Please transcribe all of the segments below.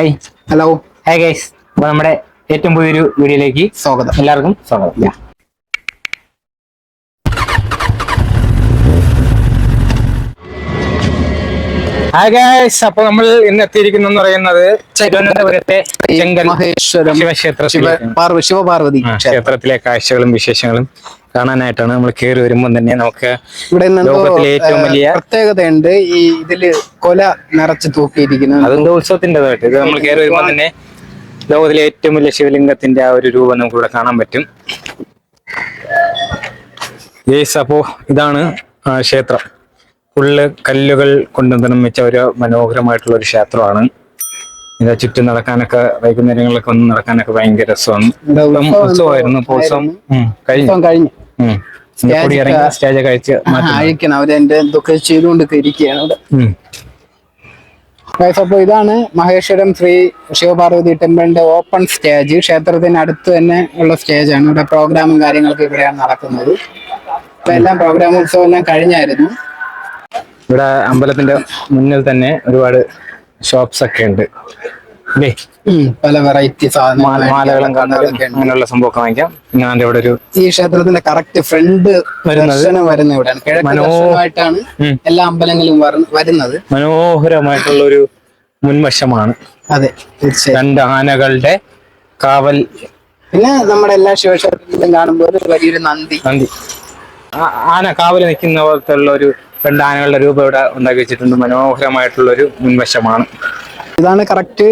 Hi hello hi guys അപ്പൊ നമ്മുടെ ഏറ്റവും പുതിയൊരു വീഡിയോയിലേക്ക് സ്വാഗതം. എല്ലാവർക്കും സ്വാഗതം. ഹായ് ഗൈസ് അപ്പൊ നമ്മൾ ഇന്ന് എത്തിയിരിക്കുന്നു പറയുന്നത് തിരുവനന്തപുരത്തെ ചെങ്കൽ മഹേശ്വരം ശിവക്ഷേത്രത്തിലേക്ക്. ശിവ പാർവ- ശിവപാർവതി ആ, ക്ഷേത്രത്തിലെ കാഴ്ചകളും വിശേഷങ്ങളും. കാണാനായിട്ടാണ് നമ്മൾ കയറി വരുമ്പോൾ തന്നെ നമുക്ക് ഇവിടെ ലോകത്തിലെ ഏറ്റവും വലിയ പ്രത്യേകതയുണ്ട് ഈ ഇതിൽ കൊല നിറച്ച് തൂക്കിയിരിക്കുന്നത് അതെന്തോ ഉത്സവത്തിന്റെതായിട്ട്. ഇത് നമ്മൾ കയറി വരുമ്പോൾ തന്നെ ലോകത്തിലെ ഏറ്റവും വലിയ ശിവലിംഗത്തിന്റെ ആ ഒരു രൂപം നമുക്ക് ഇവിടെ കാണാൻ പറ്റും. യേസ് അപ്പോ ഇതാണ് ക്ഷേത്രം. ഫുള്ള് കല്ലുകൾ കൊണ്ട് നിർമ്മിച്ച ഒരു മനോഹരമായിട്ടുള്ള ഒരു ക്ഷേത്രമാണ്. ഇതാ ചുറ്റും നടക്കാനൊക്കെ വൈകുന്നേരങ്ങളിലൊക്കെ ഒന്ന് നടക്കാനൊക്കെ ഭയങ്കര രസമാണ്. ഉത്സവമായിരുന്നു ഉത്സവം കഴിഞ്ഞു. സ്റ്റേജ് കഴിച്ച് മാറ്റി അഴിക്കണം. അവരെന്റെ എന്തൊക്കെ ചെയ്തുകൊണ്ട് ഇരിക്കുകയാണ് ഇവിടെ ഉം. Guys, അപ്പൊ ഇതാണ് മഹേശ്വരം ശ്രീ ശിവപാർവതി ടെമ്പിളിന്റെ ഓപ്പൺ സ്റ്റേജ് ക്ഷേത്രത്തിന് അടുത്ത് തന്നെ ഉള്ള സ്റ്റേജാണ് ഇവിടെ പ്രോഗ്രാമും കാര്യങ്ങളൊക്കെ ഇവിടെയാണ് നടക്കുന്നത്. ഇപ്പൊ എല്ലാം പ്രോഗ്രാം ഉത്സവം എല്ലാം കഴിഞ്ഞായിരുന്നു. ഇവിടെ അമ്പലത്തിന്റെ മുന്നിൽ തന്നെ ഒരുപാട് ഷോപ്സ് ഒക്കെ ഉണ്ട്. പല വെറൈറ്റി സാധനങ്ങൾ മാലകളും കണ്ണലും അങ്ങനെയുള്ള സംഭവമൊക്കെ വാങ്ങിക്കാം. പിന്നെ അതിന്റെ ഇവിടെ ഒരു ഈ ക്ഷേത്രത്തിന്റെ കറക്റ്റ് ഫ്രണ്ട് ദർശനം വരുന്ന ഇവിടെയാണ്. കിഴക്ക് മനോ- ദർശനമായിട്ടാണ് ഉം. എല്ലാ അമ്പലങ്ങളും വര- വരുന്നത്. മനോഹരമായിട്ടുള്ള ഒരു മുൻവശമാണ്. അതെ തീർച്ചയായും. രണ്ട് ആനകളുടെ കാവൽ. പിന്നെ നമ്മുടെ എല്ലാ ശിവക്ഷേത്രങ്ങളിലും കാണുമ്പോൾ ഒരു വലിയൊരു നന്ദി. നന്ദി. ആന കാവൽ നിൽക്കുന്ന പോലത്തെ ഉള്ള ഒരു രണ്ട് ആനകളുടെ രൂപം ഇവിടെ ഉണ്ടാക്കി വെച്ചിട്ടുണ്ട്. മനോഹരമായിട്ടുള്ള ഒരു മുൻവശമാണ്. ഇതാണ് കറക്റ്റ്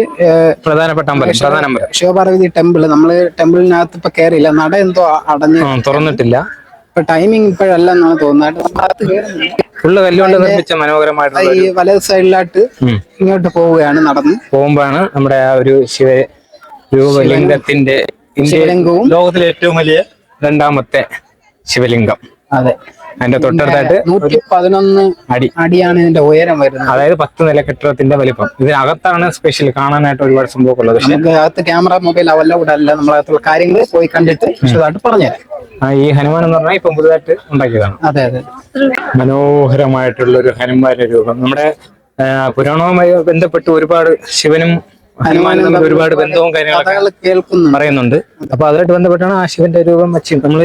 പ്രധാനപ്പെട്ട അമ്പലം പ്രധാന അമ്പലം. ശിവപാർവതി ടെമ്പിൾ നമ്മൾ ടെമ്പിളിനകത്ത് ഇപ്പൊ കയറിയില്ല നട എന്തോ അടഞ്ഞ് തുറന്നിട്ടില്ല. ഇപ്പൊ ടൈമിംഗ് ഇപ്പോഴല്ല എന്നാണ് തോന്നുന്നത്. ഫുള്ള് കല്ലുകൊണ്ട് നിർമ്മിച്ച മനോഹരമായിട്ടുള്ള ഈ വലത് സൈഡിലായിട്ട് ഇങ്ങോട്ട് പോവുകയാണ് നടന്ന്. പോകുമ്പോഴാണ് നമ്മുടെ ആ ഒരു ശിവ രൂപലിംഗത്തിന്റെ ശിവലിംഗവും ലോകത്തിലെ ഏറ്റവും വലിയ രണ്ടാമത്തെ ശിവലിംഗം. അതെ. അതിന്റെ തൊട്ടടുത്തായിട്ട് നൂറ്റി പതിനൊന്ന് അടി. അടിയാണ് ഇതിന്റെ ഉയരം വരുന്നത്. അതായത് പത്ത് നില കെട്ടിടത്തിന്റെ വലിപ്പം. ഇതിനകത്താണ് സ്പെഷ്യൽ കാണാനായിട്ട് ഒരുപാട് സംഭവം ഉള്ളത്. നമുക്ക് അകത്ത് ക്യാമറ മൊബൈൽ അവല്ല കൂടെ അല്ല. നമ്മളകത്തുള്ള കാര്യങ്ങൾ പോയി കണ്ടിട്ട് വിശദമായിട്ട് പറഞ്ഞുതരാം. ഈ ഹനുമാൻ എന്ന് പറഞ്ഞാൽ ഇപ്പം പുതുതായിട്ട് ഉണ്ടാക്കിയതാണ്. അതെ അതെ. മനോഹരമായിട്ടുള്ള ഒരു ഹനുമാന്റെ രൂപം. നമ്മുടെ പുരാണവുമായി ബന്ധപ്പെട്ട് ഒരുപാട് ശിവനും ഹനുമാനും ഒരുപാട് ബന്ധവും കാര്യങ്ങളൊക്കെ പറയുന്നുണ്ട്. അപ്പൊ അതുമായിട്ട് ബന്ധപ്പെട്ടാണ് ആ ശിവന്റെ രൂപം വെച്ച് നമ്മൾ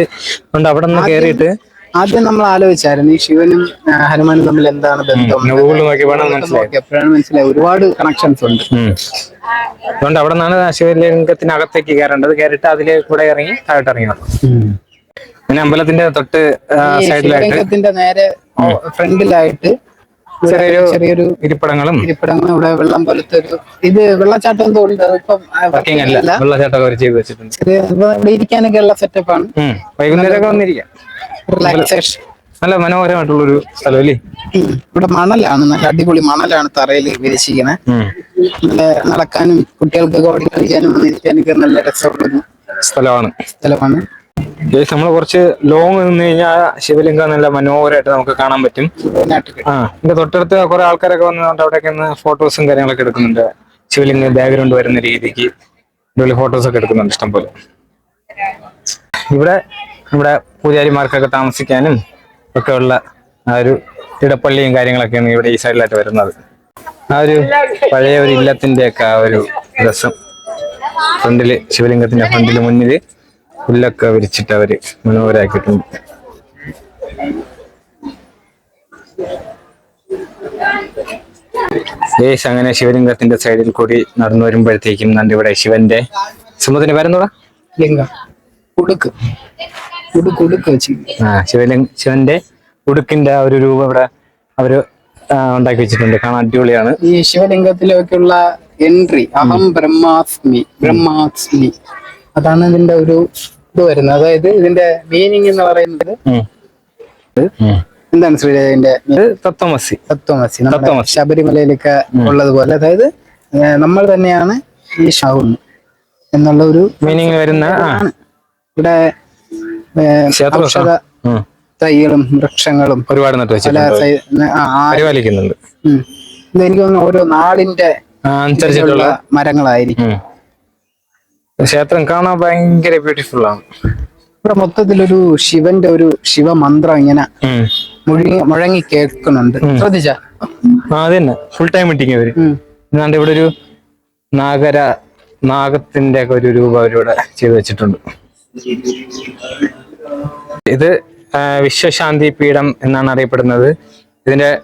കൊണ്ട് അവിടെ നിന്ന് കയറിയിട്ട് ആദ്യം നമ്മൾ ആലോചിച്ചായിരുന്നു ഈ ശിവനും ഹനുമാനും തമ്മിൽ എന്താണ് ബന്ധം? എപ്പോഴാണ് മനസ്സിലായി ഒരുപാട് കണക്ഷൻസ് ഉണ്ട്. അതുകൊണ്ട് അവിടെ നിന്നാണ് ശിവലിംഗത്തിനകത്തേക്ക് കയറേണ്ടത്. കയറിയിട്ട് അതിലെ കൂടെ ഇറങ്ങി താഴോട്ട് ഇറങ്ങി പിന്നെ അമ്പലത്തിന്റെ തൊട്ട് സൈഡിലായിട്ട് നേരെ ഫ്രണ്ടിലായിട്ട് ചെറിയൊരു ചെറിയൊരു ഇരിപ്പിടങ്ങളും ഇരിപ്പിടങ്ങളും ഇവിടെ വെള്ളം പോലത്തെ ഒരു ഇത് വെള്ളച്ചാട്ടം തോന്നുന്നുണ്ട് ഇപ്പം വെള്ളച്ചാട്ടം ചെയ്ത് വെച്ചിട്ടുണ്ട്. ഇവിടെ ഇരിക്കാനൊക്കെ ഉള്ള സെറ്റപ്പാണ് വൈകുന്നേരം വൈകുന്നേരമൊക്കെ വന്നിരിക്കാം. റിലാക്സേഷൻ നല്ല മനോഹരമായിട്ടുള്ളൊരു സ്ഥലം അല്ലേ ഇവിടെ മണലാണ് നല്ല അടിപൊളി മണലാണ് തറയിൽ വിരിച്ചിരിക്കുന്നത് നല്ല നടക്കാനും കുട്ടികൾക്ക് ഓടി കളിക്കാനും വന്നിരിക്കാനൊക്കെ നല്ല രസമുള്ള സ്ഥലമാണ്. സ്ഥലമാണ്. നമ്മൾ കുറച്ച് ലോങ് നിന്ന് കഴിഞ്ഞാൽ ശിവലിംഗം നല്ല മനോഹരമായിട്ട് നമുക്ക് കാണാൻ പറ്റും. ആ എന്റെ തൊട്ടടുത്ത് കുറെ ആൾക്കാരൊക്കെ വന്നതുകൊണ്ട് അവിടെയൊക്കെ ഫോട്ടോസും കാര്യങ്ങളൊക്കെ എടുക്കുന്നുണ്ട്. ശിവലിംഗ ബാക്ക്ഗ്രൗണ്ട് വരുന്ന രീതിക്ക്. ഫോട്ടോസ് ഒക്കെ എടുക്കുന്നുണ്ട് ഇഷ്ടംപോലെ. ഇവിടെ നമ്മുടെ പൂജാരിമാർക്കൊക്കെ താമസിക്കാനും ഒക്കെ ഉള്ള ആ ഒരു ഇടപ്പള്ളിയും കാര്യങ്ങളൊക്കെയാണ് ഇവിടെ ഈ സൈഡിലായിട്ട് വരുന്നത്. ആ ഒരു പഴയ ഒരു ഇല്ലത്തിന്റെ ഒക്കെ ആ ഒരു രസം. ഫ്രണ്ടിൽ ശിവലിംഗത്തിന്റെ ഫ്രണ്ടിൽ മുന്നിൽ പുല്ലൊക്കെ വിരിച്ചിട്ട് അവർ മനോഹരാക്കിയിട്ടുണ്ട്. യേശ് അങ്ങനെ ശിവലിംഗത്തിന്റെ സൈഡിൽ കൂടി നടന്നു വരുമ്പോഴത്തേക്കും ഇവിടെ ശിവന്റെ സിംഹത്തിന് വരുന്നോടാ ലിംഗം. ഉടുക്ക്. ഉടുക്ക് ഉടുക്ക് വെച്ച് ആ ശിവലിംഗ ശിവന്റെ ഉടുക്കിന്റെ ആ ഒരു രൂപം ഇവിടെ അവർ ആ, ഉണ്ടാക്കി വെച്ചിട്ടുണ്ട്. കാണാൻ അടിപൊളിയാണ്. ഈ ശിവലിംഗത്തിലേക്കുള്ള എൻട്രി അഹം ബ്രഹ്മാസ്മി ബ്രഹ്മാസ്മി. അതാണ് ഇതിന്റെ ഒരു ഇത് വരുന്നത്. അതായത് ഇതിന്റെ മീനിങ് എന്ന് പറയുന്നത് ഉം. ഉം. എന്താണ് ശ്രീദേവിന്റെ ഇത് തത്വമസി. തത്വമസി. നമ്മുടെ തത്വമസി. ശബരിമലയിലൊക്കെ ഉള്ളതുപോലെ. അതായത് നമ്മൾ തന്നെയാണ് ഈ ഷാവുന്നു എന്നുള്ള ഒരു മീനിങ് വരുന്ന ആ. ഇവിടെ ഔഷധ. തൈകളും വൃക്ഷങ്ങളും ഒരുപാട് നട്ടു പരിപാലിക്കുന്നുണ്ട്. എനിക്ക് തോന്നുന്നു ഓരോ നാടിന്റെ അനുസരിച്ചിട്ടുള്ള മരങ്ങളായിരിക്കും. ക്ഷേത്രം കാണാൻ ഭയങ്കര ബ്യൂട്ടിഫുൾ ആണ്. ഇവിടെ മൊത്തത്തിലൊരു ശിവന്റെ ഒരു ശിവമന്ത്രം ഇങ്ങനെ മുഴങ്ങി മുഴങ്ങി കേൾക്കുന്നുണ്ട്. ശ്രദ്ധിച്ച? അതന്നെ. തന്നെ ഫുൾ ടൈം മീറ്റിംഗ് അവർ എന്നാണ്ട് ഇവിടെ ഒരു നാഗര നാഗത്തിന്റെ ഒക്കെ ഒരു രൂപം അവരിവിടെ ചെയ്തു വെച്ചിട്ടുണ്ട്. ഇത് വിശ്വശാന്തി പീഠം എന്നാണ് അറിയപ്പെടുന്നത്. ഇതിന്റെ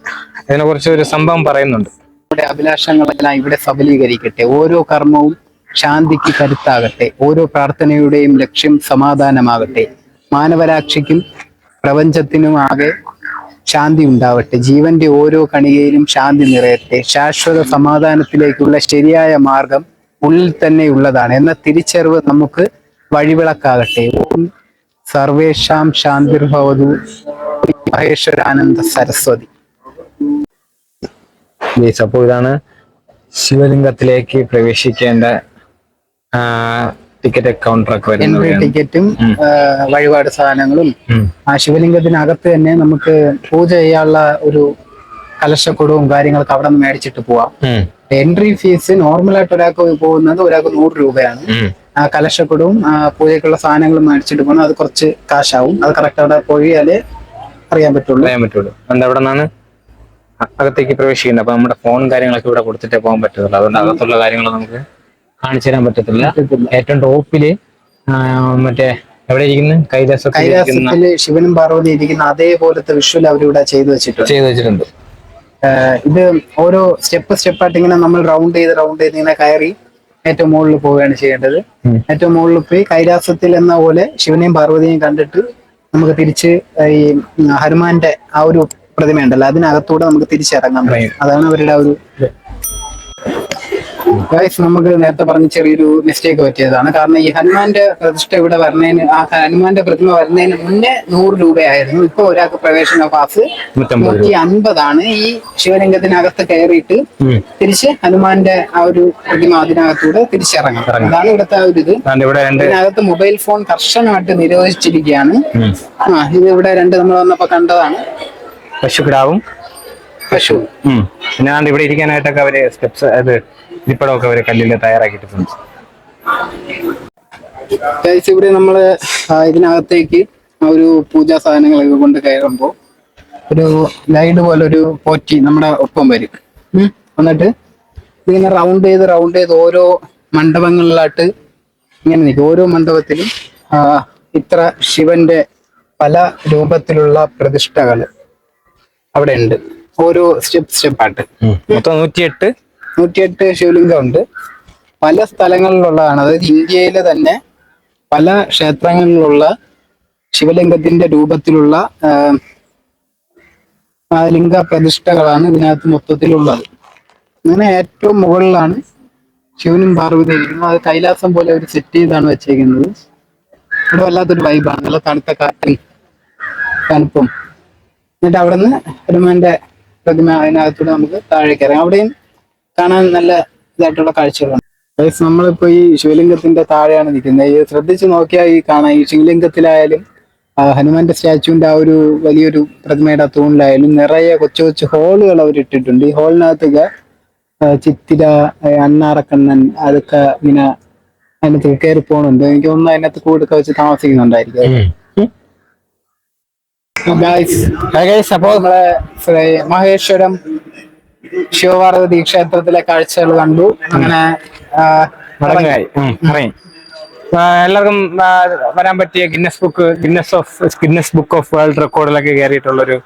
ഇതിനെ കുറിച്ച് ഒരു സംഭവം പറയുന്നുണ്ട്. നമ്മുടെ അഭിലാഷങ്ങളെല്ലാം ഇവിടെ സബലീകരിക്കട്ടെ. ഓരോ കർമ്മവും ശാന്തിക്ക് കരുത്താകട്ടെ. ഓരോ പ്രാർത്ഥനയുടെയും ലക്ഷ്യം സമാധാനമാകട്ടെ. മാനവരാക്ഷിക്കും പ്രപഞ്ചത്തിനുമാകെ ശാന്തി ഉണ്ടാവട്ടെ. ജീവന്റെ ഓരോ കണികയിലും ശാന്തി നിറയട്ടെ. ശാശ്വത സമാധാനത്തിലേക്കുള്ള ശരിയായ മാർഗം ഉള്ളിൽ തന്നെ ഉള്ളതാണ്. എന്ന തിരിച്ചറിവ് നമുക്ക് വഴിവിളക്കാകട്ടെ. ഓം സർവേഷാം ശാന്തിർഭവതു. മഹേശ്വരാനന്ദ സരസ്വതി അപ്പോ അപ്പോൾ ഇതാണ് ശിവലിംഗത്തിലേക്ക് പ്രവേശിക്കേണ്ട ടിക്കറ്റ് കൗണ്ടർ എൻട്രി ടിക്കറ്റും വഴിപാട് സാധനങ്ങളും. ആ ശിവലിംഗത്തിനകത്ത് തന്നെ നമുക്ക് പൂജ ചെയ്യാനുള്ള ഒരു കലശക്കുടവും കാര്യങ്ങളൊക്കെ അവിടെ നിന്ന് മേടിച്ചിട്ട് പോവാം. എൻട്രി ഫീസ് നോർമൽ നോർമലായിട്ട് ഒരാൾക്ക് പോകുന്നത് ഒരാൾക്ക് നൂറ് രൂപയാണ്. കലശക്കുടവും പൂജയ്ക്കുള്ള സാധനങ്ങളും മേടിച്ചിട്ട് പോകണം അത് കുറച്ച് കാശാവും. അത് കറക്റ്റ് അവിടെ പോയാലേ അറിയാൻ പറ്റുള്ളൂ. അറിയാൻ പറ്റുള്ളൂ. എന്താ അവിടെ നിന്നാണ് അകത്തേക്ക് പ്രവേശിക്കുന്നത് അപ്പൊ നമ്മുടെ ഫോൺ കാര്യങ്ങളൊക്കെ ഇവിടെ കൊടുത്തിട്ടേ പോകാൻ പറ്റത്തുള്ളൂ. അതുകൊണ്ട് അകത്തുള്ള കാര്യങ്ങൾ നമുക്ക് കാണിച്ചു തരാൻ പറ്റത്തില്ല. ഏറ്റവും ടോപ്പിൽ മറ്റേ എവിടെ ഇരിക്കുന്നു? കൈലാസ ഇരിക്കുന്ന കൈലാസത്തിൽ ശിവനും പാർവതി ഇരിക്കുന്ന അതേപോലത്തെ വിഷ്വൽ അവരിവിടെ ചെയ്തു വെച്ചിട്ടുണ്ട്. ചെയ്തു വെച്ചിട്ടുണ്ട്. ഇത് ഓരോ സ്റ്റെപ്പ് സ്റ്റെപ്പായിട്ട് ഇങ്ങനെ നമ്മൾ റൗണ്ട് ചെയ്ത് റൗണ്ട് ചെയ്ത് ഇങ്ങനെ കയറി ഏറ്റവും മുകളിൽ പോവുകയാണ് ചെയ്യേണ്ടത്. ഏറ്റവും മുകളിൽ പോയി കൈലാസത്തിൽ എന്ന പോലെ ശിവനെയും പാർവതിയെയും കണ്ടിട്ട് നമുക്ക് തിരിച്ച് ഈ ഹനുമാന്റെ ആ ഒരു പ്രതിമയുണ്ടല്ലോ അതിനകത്തൂടെ നമുക്ക് തിരിച്ചിറങ്ങാൻ പറ്റും. അതാണ് അവരുടെ ആ ഒരു നമുക്ക് നേരത്തെ പറഞ്ഞ ചെറിയൊരു മിസ്റ്റേക്ക് പറ്റിയതാണ്. കാരണം ഈ ഹനുമാന്റെ പ്രതിഷ്ഠ ഇവിടെ വരുന്നതിന് ആ ഹനുമാന്റെ പ്രതിമ വരുന്നതിന് മുന്നേ നൂറ് രൂപയായിരുന്നു. ഇപ്പൊ ഒരാൾക്ക് പ്രവേശന പാസ് നൂറ്റി അൻപതാണ് ഈ ശിവലിംഗത്തിനകത്ത് കയറിയിട്ട്. തിരിച്ച് ഹനുമാന്റെ ആ ഒരു പ്രതിമ അതിനകത്തൂടെ തിരിച്ചിറങ്ങണം. അതാണ് ഇവിടുത്തെ ആ ഒരു ഇത്. ഇതിനകത്ത് മൊബൈൽ ഫോൺ കർശനമായിട്ട് നിരോധിച്ചിരിക്കുകയാണ്. ആ ഇത് ഇവിടെ രണ്ട് നമ്മൾ വന്നപ്പോ കണ്ടതാണ്. പശുക്കിടാവും. പശു. ഞാൻ ഇവിടെ ഇരിക്കാനായിട്ടൊക്കെ അവർ സ്റ്റെപ്സ് അത് ഇരിപ്പിടമൊക്കെ അവർ കല്ലിൽ തയ്യാറാക്കിയിട്ടുണ്ട്. ഇവിടെ നമ്മൾ ഇതിനകത്തേക്ക് ഒരു പൂജാ സാധനങ്ങളൊക്കെ കൊണ്ട് കയറുമ്പോ ഒരു ലൈഡ് പോലെ ഒരു പോറ്റി നമ്മുടെ ഒപ്പം വരും. എന്നിട്ട് ഇതിങ്ങനെ റൗണ്ട് ചെയ്ത് റൗണ്ട് ചെയ്ത് ഓരോ മണ്ഡപങ്ങളിലായിട്ട് ഇങ്ങനെ നിൽക്കും. ഓരോ മണ്ഡപത്തിലും ഇത്ര ശിവന്റെ പല രൂപത്തിലുള്ള പ്രതിഷ്ഠകൾ അവിടെ ഉണ്ട്. ഓരോ സ്റ്റെപ്പ് സ്റ്റെപ്പായിട്ട്. മൊത്തം നൂറ്റിയെട്ട്? നൂറ്റിയെട്ട് ശിവലിംഗം ഉണ്ട്. പല സ്ഥലങ്ങളിലുള്ളതാണ്. അതായത് ഇന്ത്യയിലെ തന്നെ പല ക്ഷേത്രങ്ങളിലുള്ള ശിവലിംഗത്തിന്റെ രൂപത്തിലുള്ള ലിംഗ പ്രതിഷ്ഠകളാണ് ഇതിനകത്ത് മൊത്തത്തിലുള്ളത്. അങ്ങനെ ഏറ്റവും മുകളിലാണ് ശിവനും പാർവതി ഇരിക്കുന്നത്. അത് കൈലാസം പോലെ ഒരു സെറ്റ് ചെയ്താണ് വെച്ചേക്കുന്നത്. ഇവിടെ വല്ലാത്തൊരു വൈബാണ് നല്ല തണുത്ത കാറ്റും തണുപ്പും. എന്നിട്ട് അവിടെ നിന്ന് ഹനുമാന്റെ പ്രതിമ അതിനകത്തൂടെ നമുക്ക് താഴേക്ക് ഇറങ്ങാം. അവിടെയും കാണാൻ നല്ല ഇതായിട്ടുള്ള കാഴ്ചകളാണ് ഗൈസ് നമ്മളിപ്പോ ഈ ശിവലിംഗത്തിന്റെ താഴെയാണ് നിൽക്കുന്നത്. ഈ ശ്രദ്ധിച്ചു നോക്കിയാൽ ഈ കാണാം. ഈ ശിവലിംഗത്തിലായാലും ഹനുമാന്റെ സ്റ്റാച്ചുവിന്റെ ആ ഒരു വലിയൊരു പ്രതിമയുടെ തൂണിലായാലും നിറയെ കൊച്ചു കൊച്ചു ഹോളുകൾ അവർ ഇട്ടിട്ടുണ്ട്. ഈ ഹോളിനകത്തൊക്കെ ചിത്തിര അണ്ണാറക്കണ്ണൻ അതൊക്കെ ഇങ്ങനെ അതിനകത്ത് കയറി പോകണുണ്ട് എനിക്ക് ഒന്ന് അതിനകത്ത് കൂടൊക്കെ വെച്ച് താമസിക്കുന്നുണ്ടായിരിക്കും. Guys, ഗൈസ് അപ്പോ നമ്മളെ മഹേശ്വരം ശിവപാർവതി ക്ഷേത്രത്തിലെ കാഴ്ചകൾ കണ്ടു. അങ്ങനെ എല്ലാവർക്കും വരാൻ പറ്റിയ Guinness book Guinness of Guinness book of world റെക്കോർഡിലൊക്കെ കയറിയിട്ടുള്ള ഒരു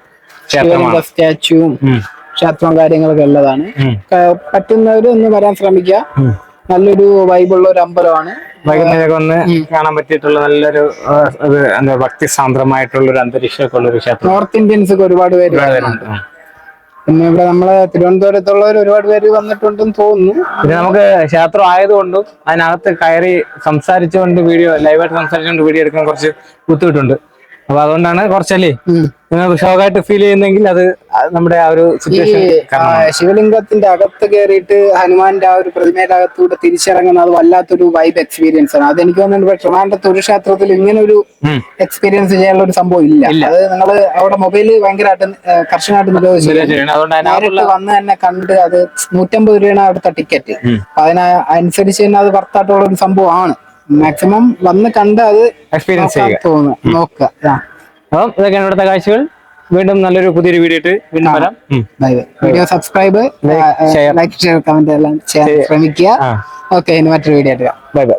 ക്ഷേത്രമാണ്. സ്റ്റാച്ചുവും. ക്ഷേത്രവും കാര്യങ്ങളൊക്കെ ഉള്ളതാണ്. പറ്റുന്നവരും ഒന്ന് വരാൻ ശ്രമിക്കുക. നല്ലൊരു വൈബുള്ള ഒരു അമ്പലമാണ്. വൈകുന്നേരം ഒന്ന് കാണാൻ പറ്റിയിട്ടുള്ള നല്ലൊരു എന്താ ഭക്തി സാന്ദ്രമായിട്ടുള്ള ഒരു അന്തരീക്ഷമൊക്കെ ഉള്ള ഒരു ക്ഷേത്രം. നോർത്ത് ഇന്ത്യൻസ് ഒക്കെ ഒരുപാട് പേര് വരുന്നുണ്ട്. പിന്നെ ഇവിടെ നമ്മളെ തിരുവനന്തപുരത്തുള്ളവർ ഒരുപാട് പേര് വന്നിട്ടുണ്ടെന്ന് തോന്നുന്നു. പിന്നെ നമുക്ക് ക്ഷേത്രം ആയതുകൊണ്ടും അതിനകത്ത് കയറി സംസാരിച്ചുകൊണ്ട് വീഡിയോ ലൈവായിട്ട് സംസാരിച്ചുകൊണ്ട് വീഡിയോ എടുക്കാൻ കുറച്ച് ബുദ്ധിമുട്ടുണ്ട്. അപ്പൊ അതുകൊണ്ടാണ് കുറച്ചല്ലേ? നിങ്ങൾക്ക് ഷോക്കായിട്ട് ഫീൽ ചെയ്യുന്നെങ്കിൽ അത് നമ്മുടെ ആ ഒരു സിറ്റുവേഷൻ ശിവലിംഗത്തിന്റെ അകത്ത് കയറിയിട്ട് ഹനുമാന്റെ ആ ഒരു പ്രതിമയുടെ അകത്തൂടെ തിരിച്ചിറങ്ങുന്ന അത് വല്ലാത്തൊരു വൈബ് എക്സ്പീരിയൻസ് ആണ്. അതെനിക്ക് തോന്നുന്നുണ്ട് ഇവിടെ ട്രിവാൻഡ്രത്ത് ഒരു ക്ഷേത്രത്തിൽ ഇങ്ങനെ ഒരു എക്സ്പീരിയൻസ് ചെയ്യാനുള്ള ഒരു സംഭവം ഇല്ല. അത് നിങ്ങൾ അവിടെ മൊബൈൽ ഭയങ്കരമായിട്ട് കർശനമായിട്ട് നേരിട്ട് വന്ന് തന്നെ കണ്ട് അത് നൂറ്റമ്പത് രൂപയാണ് അവിടുത്തെ ടിക്കറ്റ് അപ്പൊ അതിന് അനുസരിച്ച് തന്നെ അത് വർത്തായിട്ടുള്ള ഒരു സംഭവമാണ്. മാക്സിമം വന്ന് കണ്ട് അത് എക്സ്പീരിയൻസ് തോന്നുന്നു നോക്കുക. അപ്പം ഇതൊക്കെയാണ് ഇവിടുത്തെ കാഴ്ചകൾ. വീണ്ടും നല്ലൊരു പുതിയൊരു വീഡിയോ ഇട്ട് വീണ്ടും വരാം. Bye bye video subscribe like share comment എല്ലാം ചെയ്യാൻ ശ്രമിക്കുക. ഓക്കെ ഇനി മറ്റൊരു വീഡിയോ ആയിട്ട് ബൈ ബൈ